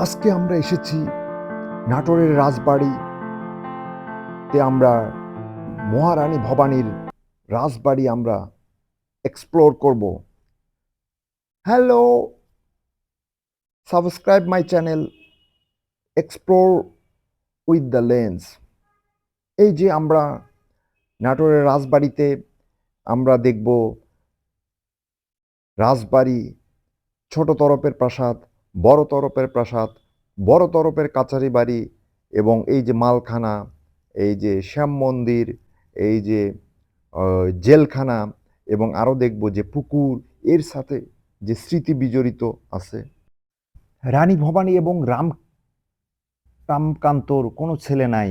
আজকে আমরা এসেছি নাটোরের রাজবাড়িতে আমরা মহারানী ভবানীর রাজবাড়ি আমরা এক্সপ্লোর করব। Hello subscribe my channel explore with the lens এই যে আমরা নাটোরের রাজবাড়িতে আমরা দেখব রাজবাড়ি ছোট তরফের প্রাসাদ। বড় তরফের প্রাসাদ, বড় তরফের কাছারি বাড়ি এবং এই যে মালখানা, এই যে শ্যাম মন্দির, এই যে জেলখানা এবং আরও দেখব যে পুকুর, এর সাথে যে স্মৃতি বিজড়িত আছে। রানী ভবানী এবং রাম রামকান্তর কোনো ছেলে নাই।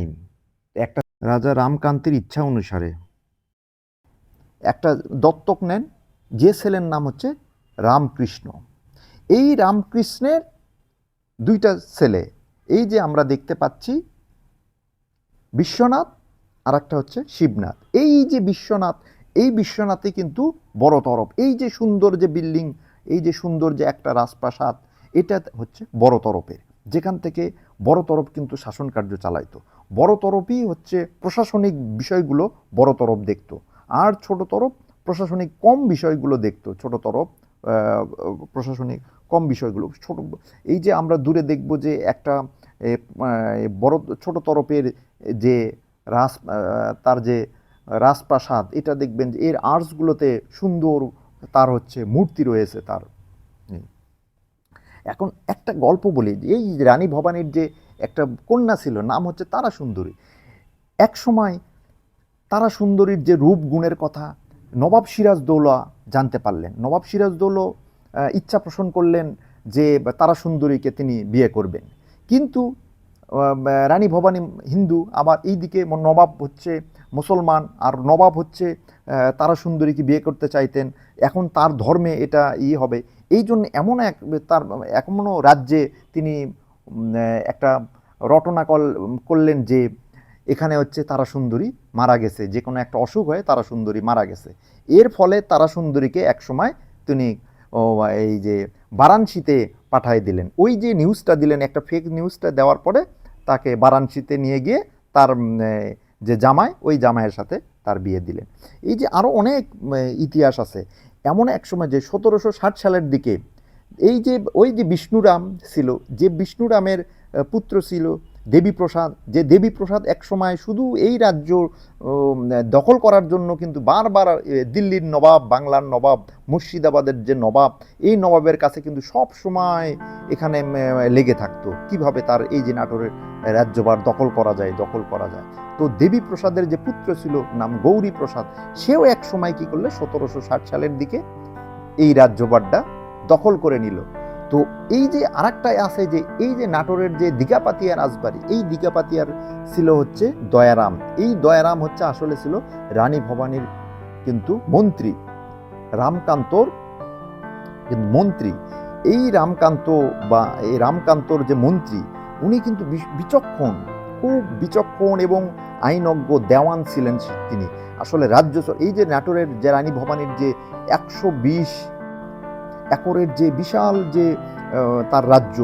একটা রাজা রামকান্তের ইচ্ছা অনুসারে। একটা দত্তক নেন, যে ছেলের নাম হচ্ছে রামকৃষ্ণ। এই রামকৃষ্ণের দুইটা ছেলে, এই যে আমরা দেখতে পাচ্ছি বিশ্বনাথ আর একটা হচ্ছে শিবনাথ। এই যে বিশ্বনাথ, এই বিশ্বনাথে কিন্তু বড় তরফ। এই যে সুন্দর যে বিল্ডিং, এই যে সুন্দর যে একটা রাজপ্রাসাদ, এটা হচ্ছে বড় তরফের। যেখান থেকে বড় তরফ কিন্তু শাসন কার্য চালাইতো। বড় তরফই হচ্ছে প্রশাসনিক বিষয়গুলো বড় তরফ দেখতো। আর ছোট তরফ প্রশাসনিক কম বিষয়গুলো দেখতো। ছোট তরফ প্রশাসনিক কম বিষয়গুলো, ছোট এই যে আমরা দূরে দেখব যে একটা বড়, ছোট তরফের যে রাস তার যে রাজপ্রাসাদ, এটা দেখবেন যে এর আর্টসগুলোতে সুন্দর তার হচ্ছে মূর্তি রয়েছে তার। এখন একটা গল্প বলি এই রানী ভবানীর যে একটা কন্যা ছিল, নাম হচ্ছে তারা সুন্দরী এক সময় তারা সুন্দরীর যে রূপ, গুণের কথা নবাব সিরাজদৌলা জানতে পারলেন। নবাব সিরাজদৌলো ইচ্ছা পোষণ করলেন যে তারা সুন্দরীকে তিনি বিয়ে করবেন। কিন্তু রানী ভবানী হিন্দু আবার এই দিকে নবাব হচ্ছে মুসলমান, আর নবাব হচ্ছে তারা সুন্দরীকে বিয়ে করতে চাইতেন। এখন তার ধর্মে এটা ইয়ে হবে। এই জন্য এমন এক, তার এমনও রাজ্যে তিনি একটা রটনা কল- করলেন যে এখানে হচ্ছে তারা সুন্দরী মারা গেছে। যে কোনো একটা অসুখ হয়ে তারা সুন্দরী মারা গেছে। এর ফলে তারা সুন্দরীকে একসময় তিনি এই যে বারাণসীতে পাঠিয়ে দিলেন। ওই যে নিউজটা দিলেন, একটা ফেক নিউজটা দেওয়ার পরে তাকে বারাণসীতে নিয়ে গিয়ে তার যে জামাই, ওই জামাইয়ের সাথে তার বিয়ে দিলেন। এই যে আরও অনেক ইতিহাস আছে। এমন এক সময় যে সতেরোশো ষাট সালের দিকে এই যে, ওই যে বিষ্ণুরাম ছিল, যে বিষ্ণুরামের পুত্র ছিল দেবীপ্রসাদ যে দেবীপ্রসাদ একসময় শুধু এই রাজ্য দখল করার জন্য কিন্তু বারবার দিল্লির নবাব, বাংলার নবাব, মুর্শিদাবাদের যে নবাব, এই নবাবের কাছে কিন্তু সব সময় এখানে লেগে থাকতো। কীভাবে তার এই যে নাটোরের রাজ্যবার দখল করা যায়, দখল করা যায়। তো দেবীপ্রসাদের যে পুত্র ছিল, নাম গৌরী প্রসাদ, সেও এক সময় কি করলে, সতেরোশো ষাট সালের দিকে এই রাজ্যবারটা দখল করে নিল। তো এই যে আরেকটাই আছে যে এই যে নাটোরের যে দিঘাপাতিয়ার রাজবাড়ি, এই দিঘাপাতিয়ার ছিল হচ্ছে দয়ারাম। এই দয়ারাম হচ্ছে আসলে ছিল রানী ভবানীর কিন্তু মন্ত্রী, রামকান্তর কিন্তু মন্ত্রী। এই রামকান্ত বা এই রামকান্তর যে মন্ত্রী, উনি কিন্তু বিচ- বিচক্ষণ, খুব বিচক্ষণ এবং আইনজ্ঞ, দেওয়ান ছিলেন তিনি। আসলে রাজ্য এই যে নাটোরের যে রানী ভবানীর যে একশো বিশ একরের যে বিশাল যে তার রাজ্য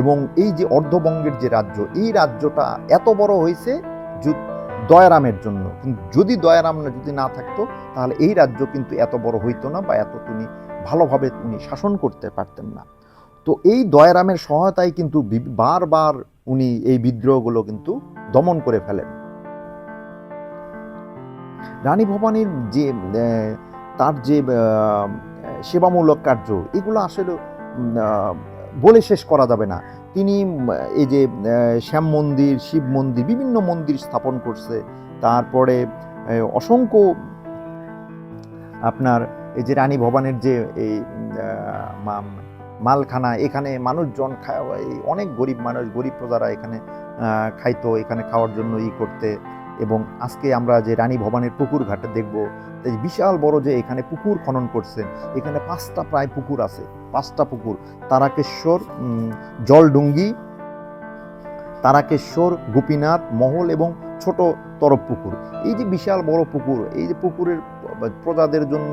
এবং এই যে অর্ধবঙ্গের যে রাজ্য, এই রাজ্যটা এত বড় হয়েছে দয়ারামের জন্য। কিন্তু যদি দয়ারাম যদি না থাকতো, তাহলে এই রাজ্য কিন্তু এত বড় হইতো না বা এত তিনি ভালোভাবে উনি শাসন করতে পারতেন না। তো এই দয়ারামের সহায়তায় কিন্তু বারবার উনি এই বিদ্রোহগুলো কিন্তু দমন করে ফেলেন। রানী ভবানীর যে তার যে সেবামূলক কার্য, এগুলো আসলে বলে শেষ করা যাবে না। তিনি এই যে শ্যাম মন্দির, শিব মন্দির, বিভিন্ন মন্দির স্থাপন করছে। তারপরে অসংখ্য, আপনার, এই যে, রানী ভবানের যে, এই মালখানা, এখানে মানুষজন অনেক গরিব মানুষ, গরিব প্রজারা এখানে খাইতো, এখানে খাওয়ার জন্য ই করতে। এবং আজকে আমরা যে, রানী ভবানের পুকুর ঘাটে দেখব এই বিশাল বড় যে এখানে পুকুর খনন করছেন এখানে পাঁচটা প্রায় পুকুর আছে, পাঁচটা পুকুর। তারাকেশ্বর জলডুঙ্গি, তারাকেশ্বর, গোপীনাথ মহল এবং ছোট তরফ পুকুর। এই যে বিশাল বড় পুকুর, এই যে পুকুরের প্রজাদের জন্য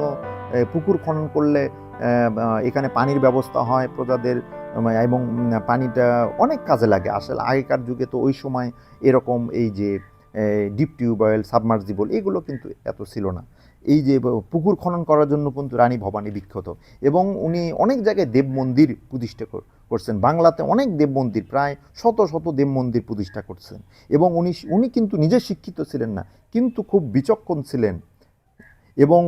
পুকুর খনন করলে এখানে পানির ব্যবস্থা হয় প্রজাদের এবং পানিটা অনেক কাজে লাগে। আসলে আগেকার যুগে তো ওই সময় এরকম এই যে ডিপ টিউবওয়েল, সাবমার্জিবল এগুলো কিন্তু এত ছিল না। এই যে পুকুর খনন করার জন্য কিন্তু রানী ভবানী বিখ্যাত এবং উনি অনেক জায়গায় দেব মন্দির প্রতিষ্ঠা কর- করছেন। বাংলাতে অনেক দেব মন্দির, প্রায় শত শত দেব মন্দির প্রতিষ্ঠা করছেন এবং উনি উনি কিন্তু নিজে শিক্ষিত ছিলেন না, কিন্তু খুব বিচক্ষণ ছিলেন এবং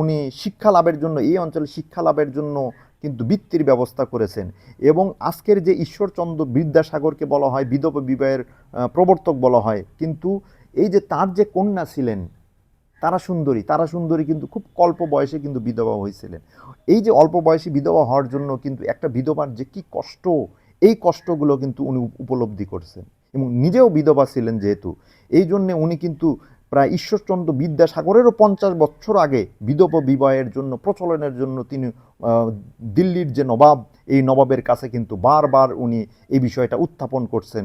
উনি শিক্ষা লাভের জন্য, এই অঞ্চলে শিক্ষা লাভের জন্য কিন্তু বৃত্তির ব্যবস্থা করেছেন এবং আজকের যে ঈশ্বরচন্দ্র বিদ্যাসাগরকে বলা হয় বিধবা বিবাহের প্রবর্তক বলা হয়, কিন্তু এই যে তার যে কন্যা ছিলেন তারা সুন্দরী তারা সুন্দরী কিন্তু খুব অল্প বয়সে কিন্তু বিধবা হয়েছিলেন। এই যে অল্প বয়সে বিধবা হওয়ার জন্য কিন্তু একটা বিধবার যে কি কষ্ট, এই কষ্টগুলো কিন্তু উনি উপলব্ধি করছেন এবং নিজেও বিধবা ছিলেন যেহেতু। এই জন্যে উনি কিন্তু প্রায় ঈশ্বরচন্দ্র বিদ্যাসাগরেরও পঞ্চাশ বছর আগে বিধবা বিবাহের জন্য, প্রচলনের জন্য তিনি দিল্লির যে নবাব, এই নবাবের কাছে কিন্তু বারবার উনি এই বিষয়টা উত্থাপন করছেন।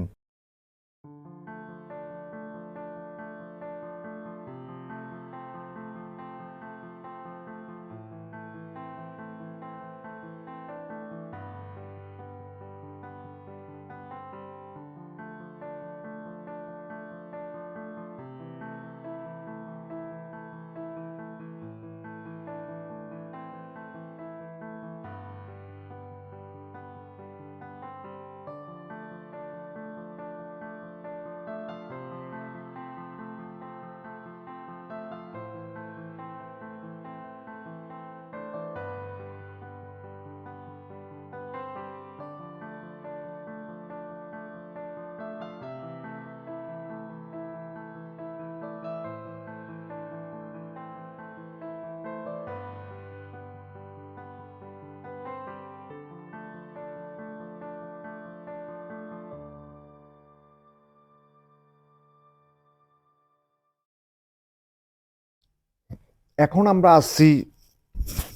এখন আমরা আসছি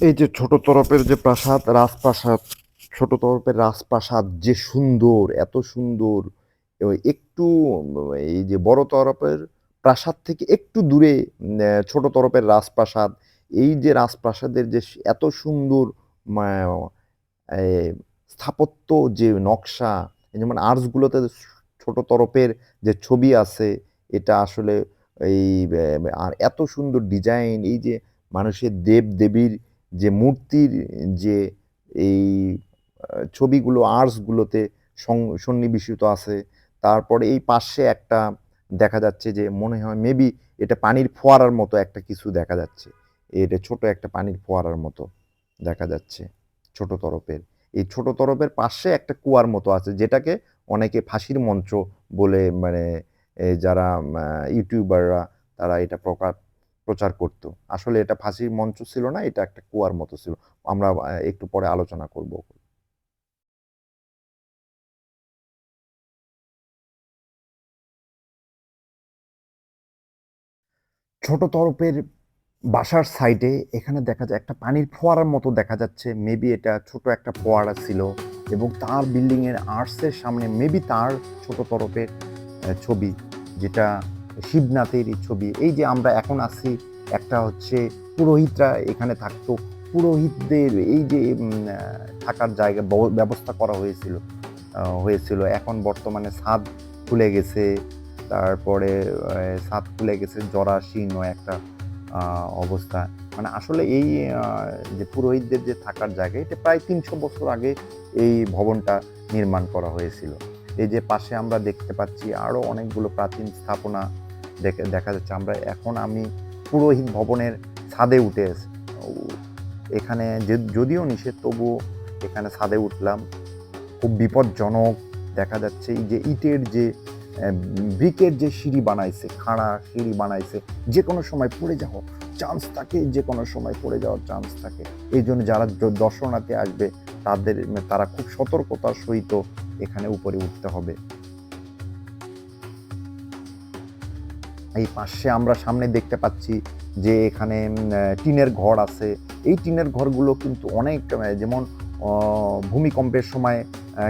এই যে ছোট তরফের যে প্রাসাদ, রাজপ্রাসাদ, ছোট তরফের রাজপ্রাসাদ যে সুন্দর, এত সুন্দর একটু, এই যে বড় তরফের প্রাসাদ থেকে একটু দূরে ছোট তরফের রাজপ্রাসাদ, এই যে রাজপ্রাসাদের যে এত সুন্দর স্থাপত্য যে নকশা, যেমন আর্টসগুলোতে ছোট তরফের যে ছবি আছে, এটা আসলে এই আর এত সুন্দর ডিজাইন এই যে মানুষের দেব দেবীর যে মূর্তির যে এই ছবিগুলো আর্টসগুলোতে সন্নিবেশিত আছে, তারপরে এই পাশে একটা দেখা যাচ্ছে যে মনে হয় মেবি এটা পানির ফোয়ারার মতো একটা কিছু দেখা যাচ্ছে। এটা ছোট একটা পানির ফোয়ারার মতো দেখা যাচ্ছে ছোট তরফের এই ছোট তরফের পাশে একটা কুয়ার মতো আছে, যেটাকে অনেকে ফাঁসির মঞ্চ বলে মানে যারা ইউটিউবাররা তারা এটা প্রকার, প্রচার করতো। আসলে এটা ফাঁসির মঞ্চ ছিল না, এটা একটা কুয়ার মতো ছিল। আমরা একটু পরে আলোচনা করব। ছোট তরফের বাসার সাইডে এখানে দেখা যায় একটা পানির ফোয়ারার মতো দেখা যাচ্ছে। মেবি এটা ছোট একটা ফোয়ারা ছিল এবং তার বিল্ডিংয়ের আর্টসের সামনে মেবি তার ছোট তরফের ছবি, যেটা শিবনাথের ছবি। এই যে আমরা এখন আছি, একটা হচ্ছে পুরোহিতরা এখানে থাকতো। পুরোহিতদের এই যে থাকার জায়গা ব্যবস্থা করা হয়েছিল হয়েছিল। এখন বর্তমানে ছাদ খুলে গেছে, তারপরে ছাদ খুলে গেছে জরাশীর্ণ একটা অবস্থা। মানে আসলে এই যে পুরোহিতদের যে থাকার জায়গা, এটা প্রায় তিনশো বছর আগে এই ভবনটা নির্মাণ করা হয়েছিল। এই যে পাশে আমরা দেখতে পাচ্ছি আরও অনেকগুলো প্রাচীন স্থাপনা দেখে দেখা যাচ্ছে। আমরা এখন আমি পুরোহিত ভবনের ছাদে উঠে এখানে যে- যদিও নিষেধ, তবুও এখানে ছাদে উঠলাম। খুব বিপজ্জনক দেখা যাচ্ছে। এই যে ইটের যে ব্রিকের যে সিঁড়ি বানাইছে, খাড়া সিঁড়ি বানাইছে যে কোনো সময় পড়ে যাওয়ার চান্স থাকে যে কোনো সময় পড়ে যাওয়ার চান্স থাকে। এই জন্য যারা দ- দর্শনার্থী আসবে, তাদের তারা খুব সতর্কতার সহিত এখানে উপরে উঠতে হবে। এই পাশে আমরা সামনে দেখতে পাচ্ছি যে এখানে টিনের ঘর আছে। এই টিনের ঘরগুলো কিন্তু অনেক যেমন ভূমিকম্পের সময়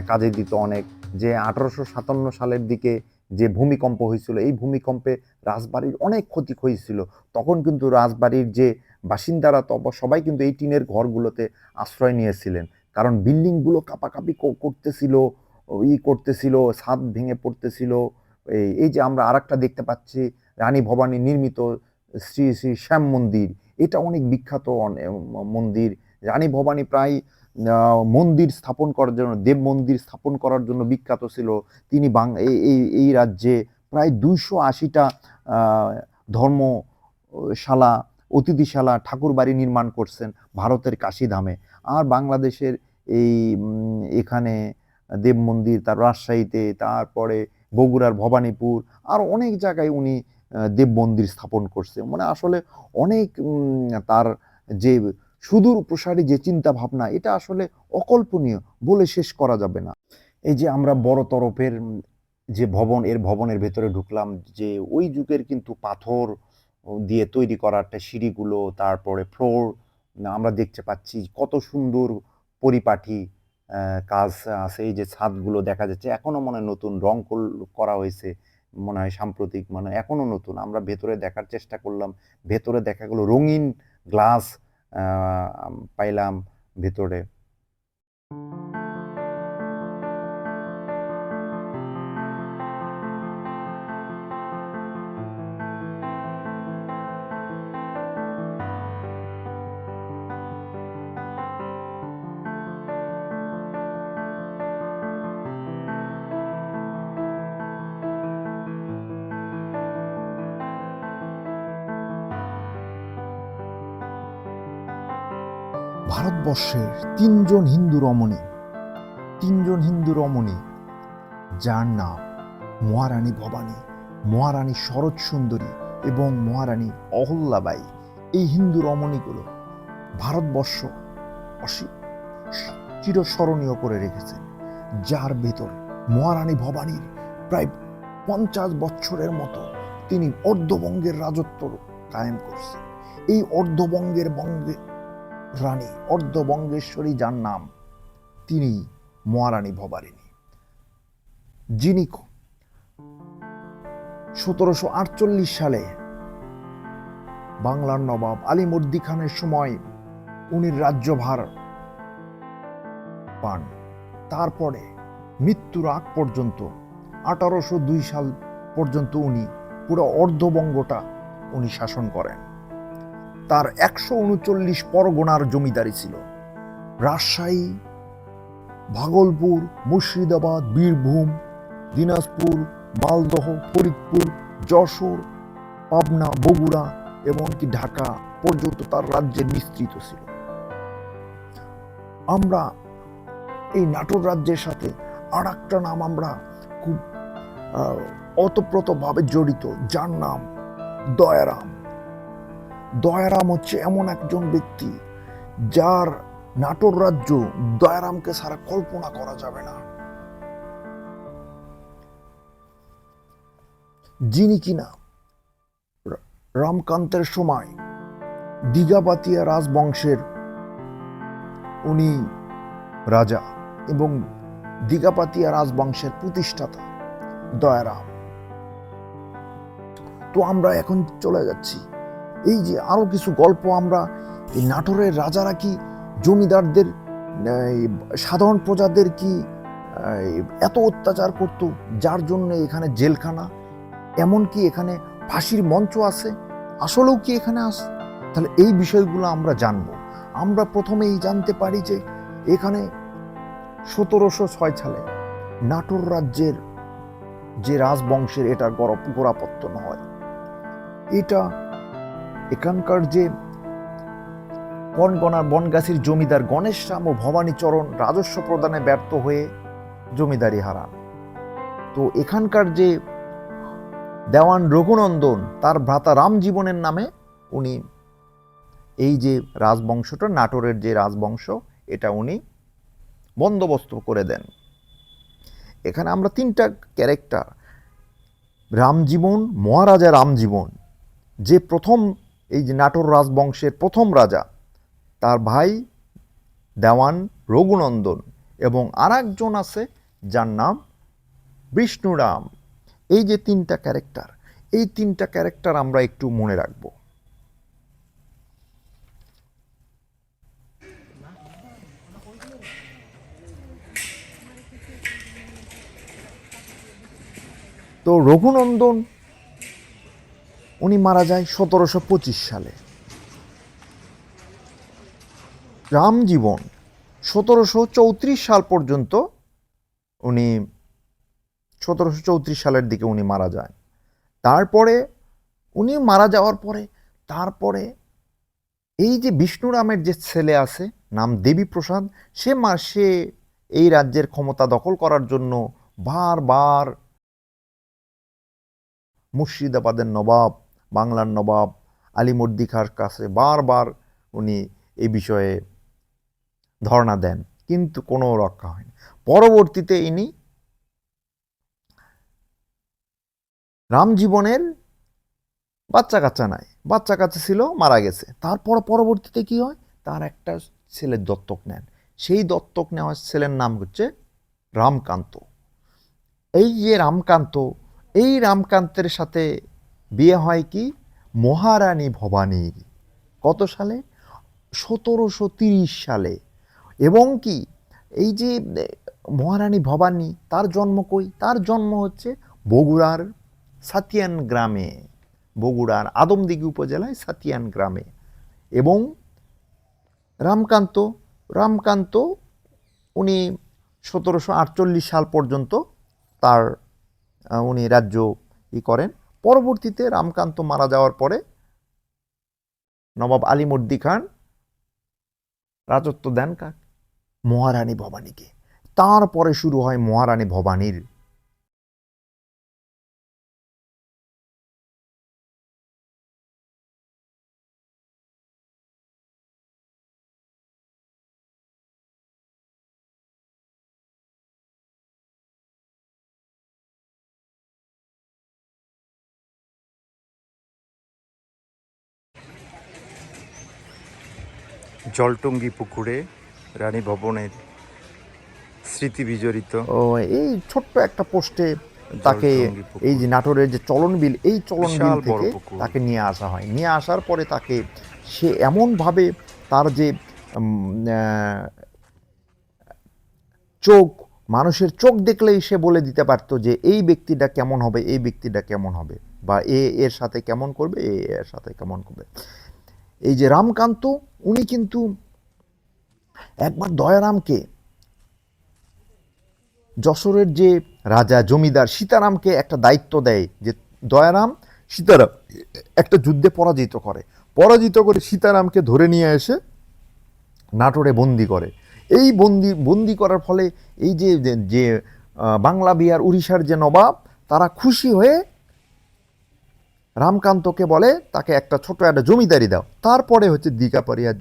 কাজে দিত অনেক। যে আঠারোশো সাতান্ন সালের দিকে যে ভূমিকম্প হয়েছিল, এই ভূমিকম্পে রাজবাড়ির অনেক ক্ষতি হয়েছিল। তখন কিন্তু রাজবাড়ির যে বাসিন্দারা, তব, সবাই কিন্তু এই টিনের ঘরগুলোতে আশ্রয় নিয়েছিলেন। কারণ বিল্ডিংগুলো কাপাকাপি করতেছিল ই করতেছিল ছাদ ভেঙে পড়তেছিল। এই যে আমরা আরেকটা দেখতে পাচ্ছি, রানী ভবানী নির্মিত শ্রী শ্রী শ্যাম মন্দির। এটা অনেক বিখ্যাত মন্দির। রানী ভবানী প্রায় মন্দির স্থাপন করার জন্য, দেব মন্দির স্থাপন করার জন্য বিখ্যাত ছিল। তিনি বাং এই, এই- রাজ্যে প্রায় দুইশো আশিটা ধর্মশালা, অতিথিশালা, ঠাকুর বাড়ি নির্মাণ করছেন ভারতের কাশীধামে। আর বাংলাদেশের এই এখানে দেব মন্দির তার রাজশাহীতে তারপরে বগুড়ার ভবানীপুর আর অনেক জায়গায় উনি দেব মন্দির স্থাপন করছে। মানে আসলে অনেক তার যে সুদূর প্রসারী যে চিন্তা ভাবনা এটা আসলে অকল্পনীয় বলে শেষ করা যাবে না। এই যে আমরা বড় তরফের যে ভবন এর ভবনের ভেতরে ঢুকলাম যে ওই যুগের কিন্তু পাথর দিয়ে তৈরি করা একটা সিঁড়িগুলো তারপরে ফ্লোর আমরা দেখতে পাচ্ছি কত সুন্দর পরিপাটি আহ, কাজ আছে, এই যে ছাদগুলো দেখা যাচ্ছে এখনও মনে নতুন রং করা হয়েছে, মনে হয় সাম্প্রতিক মানে এখনও নতুন। আমরা ভেতরে দেখার চেষ্টা করলাম, ভেতরে দেখা গেলো রঙিন গ্লাস পাইলাম ভেতরে। ভারতবর্ষের তিনজন হিন্দু রমণী, তিনজন হিন্দু রমণী, যার নাম মহারানী ভবানী, মহারানী শরৎ সুন্দরী এবং মহারানী অহল্যাবাই। এই হিন্দু রমণীগুলো ভারতবর্ষ অসি- চিরস্মরণীয় করে রেখেছেন যার ভেতর মহারানী ভবানীর প্রায় পঞ্চাশ বছরের মতো তিনি অর্ধবঙ্গের রাজত্ব কায়েম করছেন। এই অর্ধবঙ্গের বঙ্গে রানী অর্ধবঙ্গেশ্বরী যার নাম, তিনি মহারানী ভবারিণী। যিনি সতেরোশো আটচল্লিশ সালে বাংলার নবাব আলীমর্দি খানের সময় উনি রাজ্যভার পান। তারপরে মৃত্যুর আগ পর্যন্ত, আঠারোশো দুই সাল পর্যন্ত উনি পুরো অর্ধবঙ্গটা উনি শাসন করেন। তার একশো উনচল্লিশ পরগনার জমিদারি ছিল। রাজশাহী ভাগলপুর মুর্শিদাবাদ বীরভূম দিনাজপুর মালদহ ফরিদপুর যশোর পাবনা বগুড়া এমনকি ঢাকা পর্যন্ত তার রাজ্যে বিস্তৃত ছিল। আমরা এই নাটোর রাজ্যের সাথে আর একটা নাম আমরা খুব আহ, ওতপ্রোতভাবে জড়িত যার নাম দয়ারাম। দয়ারাম হচ্ছে এমন একজন ব্যক্তি যার নাটোর রাজ্য দয়ারামকে সারা কল্পনা করা যাবে না। যিনি কিনা রামকান্তের সময় দিঘাপাতিয়া রাজবংশের উনি রাজা এবং দিঘাপাতিয়া রাজবংশের প্রতিষ্ঠাতা দয়ারাম। তো আমরা এখন চলে যাচ্ছি। এই যে আরও কিছু গল্প আমরা, এই নাটোরের রাজারা কি, জমিদারদের সাধারণ প্রজাদের কি এত অত্যাচার করত, যার জন্য এখানে জেলখানা, এমনকি এখানে ফাঁসির মঞ্চ আছে, আসলেও কি এখানে আছে তাহলে এই বিষয়গুলো আমরা জানব। আমরা প্রথমেই জানতে পারি যে এখানে সতেরোশো ছয় সালে নাটোর রাজ্যের যে রাজবংশের এটা গোড়াপত্তন হয়। এটা এখানকার যে বনগণার বনগাছির জমিদার গণেশ রাম ও ভবানীচরণ রাজস্ব প্রদানে ব্যর্থ হয়ে জমিদারি হারান তো এখানকার যে দেওয়ান রঘুনন্দন, তার ভ্রাতা রামজীবনের নামে উনি এই যে রাজবংশটা, নাটোরের যে রাজবংশ, এটা উনি বন্দোবস্ত করে দেন। এখানে আমরা তিনটা ক্যারেক্টার রামজীবন মহারাজা রামজীবন যে প্রথম এই যে নাটোর রাজবংশের প্রথম রাজা, তার ভাই দেওয়ান রঘুনন্দন এবং আর একজন আছে যার নাম বিষ্ণুরাম। এই যে তিনটা ক্যারেক্টার, এই তিনটা ক্যারেক্টার আমরা একটু মনে রাখব। তো রঘুনন্দন উনি মারা যায় সতেরোশো পঁচিশ সালে। রামজীবন সতেরোশো চৌত্রিশ সাল পর্যন্ত উনি, সতেরোশো চৌত্রিশ সালের দিকে উনি মারা যায় তারপরে উনি মারা যাওয়ার পরে, তারপরে এই যে বিষ্ণুরামের যে ছেলে আছে, নাম দেবীপ্রসাদ সে মা, সে এই রাজ্যের ক্ষমতা দখল করার জন্য বারবার মুর্শিদাবাদের নবাব বাংলার নবাব আলিমর্দি খাঁর কাছে বারবার উনি এই বিষয়ে ধর্ণা দেন, কিন্তু কোনো রক্ষা হয়নি। পরবর্তীতে ইনি রামজীবনের বাচ্চা কাচ্চা নাই, বাচ্চা কাচ্চা ছিল, মারা গেছে। তারপর পরবর্তীতে কি হয়? তার একটা ছেলের দত্তক নেন। সেই দত্তক নেওয়া ছেলের নাম হচ্ছে রামকান্ত। এই যে রামকান্ত, এই রামকান্তের সাথে বিয়ে হয় কি? মহারানী ভবানীর। কত সালে? সতেরোশো তিরিশ সালে। এবং কি? এই যে মহারানী ভবানী, তার জন্ম কই? তার জন্ম হচ্ছে বগুড়ার সাতিয়ান গ্রামে। বগুড়ার আদমদিঘি উপজেলায় সাতিয়ান গ্রামে। এবং রামকান্ত রামকান্ত উনি সতেরোশো আটচল্লিশ সাল পর্যন্ত তার উনি রাজ্য ই করেন। পরবর্তীতে রামকান্ত মারা যাওয়ার পরে নবাব আলিমুদ্দি খান রাজত্ব দেন কাক? মহারানী ভবানীকে। তারপরে শুরু হয় মহারানী ভবানীর জলটঙ্গি পুকুরে রানী ভবনের স্মৃতি বিজড়িত। ও এই ছোট্ট একটা পোস্টে তাকে এই যে নাটোরের যে চলন বিল এই চলন বিল থেকে তাকে নিয়ে আসা হয়। নিয়ে আসার পরে তাকে সে এমনভাবে তার যে চোখ মানুষের চোখ দেখলেই সে বলে দিতে পারতো যে এই ব্যক্তিটা কেমন হবে এই ব্যক্তিটা কেমন হবে বা এ এর সাথে কেমন করবে এ এর সাথে কেমন করবে। এই যে রামকান্ত, উনি কিন্তু একবার দয়ারামকে, যশোরের যে রাজা, জমিদার সীতারামকে একটা দায়িত্ব দেয় যে দয়ারাম, সীতারাম, একটা যুদ্ধে পরাজিত করে। পরাজিত করে সীতারামকে ধরে নিয়ে এসে নাটোরে বন্দি করে। এই বন্দি বন্দি করার ফলে এই যে, যে- বাংলা বিহার, উড়িষ্যার যে নবাব, তারা খুশি হয়ে রামকান্তকে বলে, তাকে একটা ছোট একটা জমিদারি দাও। তারপরে হচ্ছে দীঘাপাড়িয়া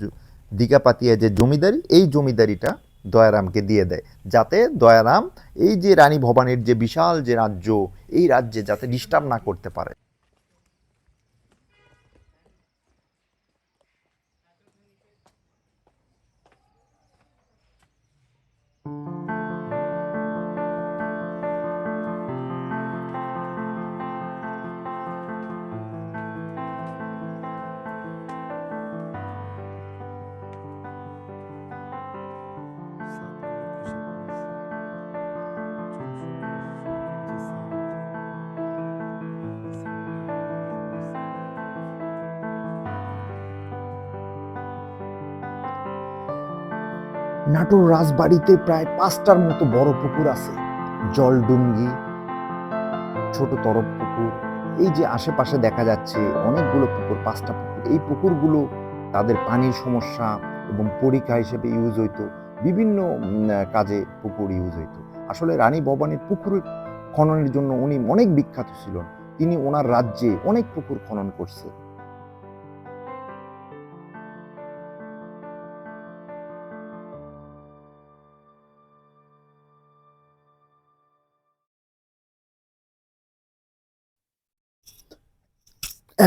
দীঘা পাতিয়া যে জমিদারি, এই জমিদারিটা দয়ারামকে দিয়ে দেয়। যাতে দয়ারাম, এই যে রানী ভবানীর যে বিশাল যে রাজ্য, এই রাজ্যে যাতে ডিস্টার্ব না করতে পারে। নাটোর রাজবাড়িতে প্রায় পাঁচটার মতো বড় পুকুর আছে। জলডুঙ্গি ছোট তরফ পুকুর, এই যে আশেপাশে দেখা যাচ্ছে অনেকগুলো পুকুর, পাঁচটা পুকুর, এই পুকুরগুলো তাদের পানির সমস্যা এবং পরীক্ষা হিসেবে ইউজ হইতো। বিভিন্ন কাজে পুকুর ইউজ হইতো। আসলে রানী ভবানীর পুকুর খননের জন্য উনি অনেক বিখ্যাত ছিলেন। তিনি ওনার রাজ্যে অনেক পুকুর খনন করছে।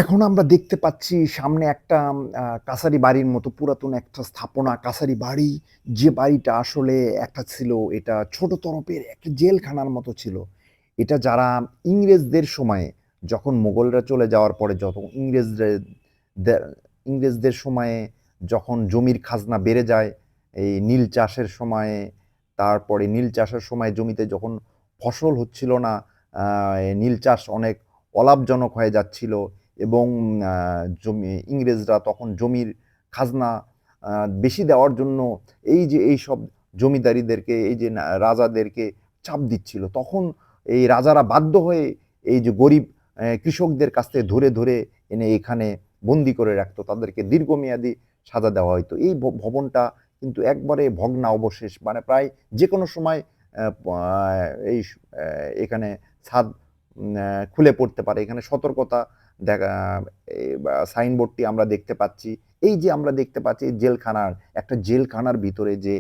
এখন আমরা দেখতে পাচ্ছি সামনে একটা কাসারি বাড়ির মতো পুরাতন একটা স্থাপনা। কাসারি বাড়ি, যে বাড়িটা আসলে একটা ছিল, এটা ছোট তরফের একটা জেলখানার মতো ছিল। এটা যারা ইংরেজদের সময়ে, যখন মোগলরা চলে যাওয়ার পরে যত ইংরেজদের ইংরেজদের সময়ে যখন জমির খাজনা বেড়ে যায়, এই নীল চাষের সময়ে, তারপরে নীল চাষের সময় জমিতে যখন ফসল হচ্ছিল না নীল চাষ অনেক অলাভজনক হয়ে যাচ্ছিল। এবং জমি, ইংরেজরা তখন জমির খাজনা বেশি দেওয়ার জন্য এই যে এই সব জমিদারিদেরকে, এই যে রাজাদেরকে চাপ দিচ্ছিল। তখন এই রাজারা বাধ্য হয়ে এই যে গরিব কৃষকদের কাছ থেকে ধরে ধরে এনে এখানে বন্দি করে রাখতো। তাদেরকে দীর্ঘমেয়াদী সাজা দেওয়া হতো এই ভবনটা কিন্তু একবারে ভগ্না অবশেষ। মানে প্রায় যে কোনো সময় এই এখানে ছাদ খুলে পড়তে পারে। এখানে সতর্কতা দেখা সাইনবোর্ডটি আমরা দেখতে পাচ্ছি। এই যে আমরা দেখতে পাচ্ছি জেলখানার, একটা জেলখানার ভিতরে যে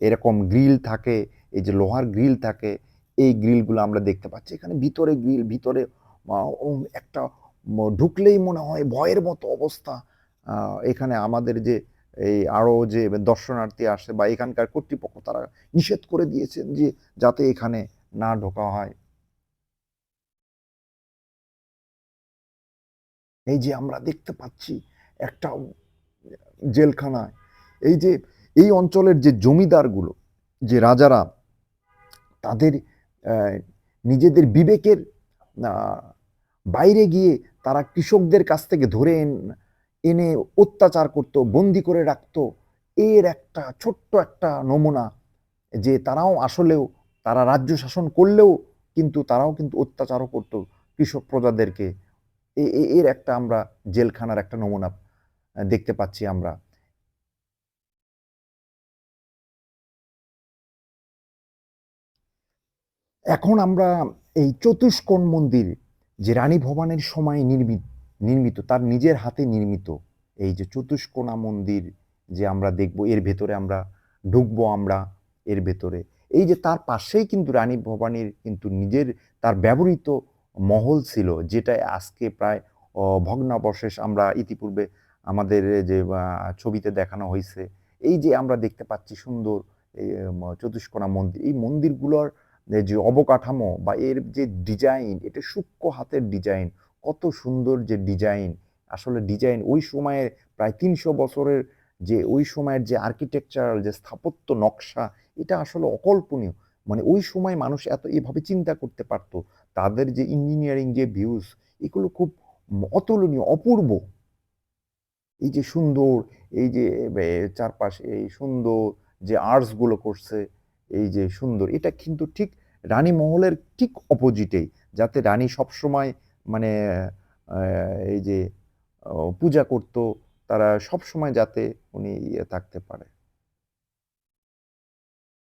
এরকম গ্রিল থাকে, এই যে লোহার গ্রিল থাকে, এই গ্রিলগুলো আমরা দেখতে পাচ্ছি। এখানে ভিতরে গ্রিল, ভিতরে একটা ঢুকলেই মনে হয় ভয়ের মতো অবস্থা। এখানে আমাদের যে, এই আরও যে দর্শনার্থী আসে বা এখানকার কর্তৃপক্ষ তারা নিষেধ করে দিয়েছেন যে, যাতে এখানে না ঢোকা হয়। এই যে আমরা দেখতে পাচ্ছি একটা জেলখানায়, এই যে এই অঞ্চলের যে জমিদারগুলো, যে রাজারা, তাদের নিজেদের বিবেকের বাইরে গিয়ে তারা কৃষকদের কাছ থেকে ধরে এনে অত্যাচার করত, বন্দি করে রাখতো, এর একটা ছোট্ট একটা নমুনা যে তারাও আসলেও, তারা রাজ্য শাসন করলেও কিন্তু তারাও কিন্তু অত্যাচারও করতো কৃষক প্রজাদেরকে। এর একটা আমরা জেলখানার একটা নমুনা দেখতে পাচ্ছি আমরা। এখন আমরা এই চতুষ্কোণ মন্দির, যে রানী ভবানের সময় নির্মিত নির্মিত, তার নিজের হাতে নির্মিত, এই যে চতুষ্কোণা মন্দির যে আমরা দেখব, এর ভেতরে আমরা ঢুকবো আমরা, এর ভেতরে। এই যে তার পাশেই কিন্তু রানী ভবানীর কিন্তু নিজের, তার ব্যবহৃত মহল ছিল যেটা আজকে প্রায় ভগ্নাবশেষ আমরা ইতিপূর্বে আমাদের যে ছবিতে দেখানো হয়েছে এই যে আমরা দেখতে পাচ্ছি সুন্দর চতুষ্কোণা মন্দির, এই মন্দিরগুলোর যে অবকাঠামো বা এর যে ডিজাইন, এটা সূক্ষ্ম হাতের ডিজাইন, কত সুন্দর যে ডিজাইন। আসলে ডিজাইন ওই সময়ের প্রায় তিনশো বছরের যে, ওই সময়ের যে আর্কিটেকচারাল যে স্থাপত্য নকশা, এটা আসলে অকল্পনীয়। মানে ওই সময় মানুষ এত এভাবে চিন্তা করতে পারতো তাদের যে ইঞ্জিনিয়ারিং যে ভিউজ এগুলো খুব অতুলনীয়, অপূর্ব। এই যে সুন্দর, এই যে চারপাশে, এই সুন্দর যে আর্টসগুলো করছে, এই যে সুন্দর, এটা কিন্তু ঠিক রানী মহলের ঠিক অপোজিটেই যাতে রানী সবসময় মানে এই যে পূজা করত, তারা সবসময় যাতে উনি ইয়ে থাকতে পারে।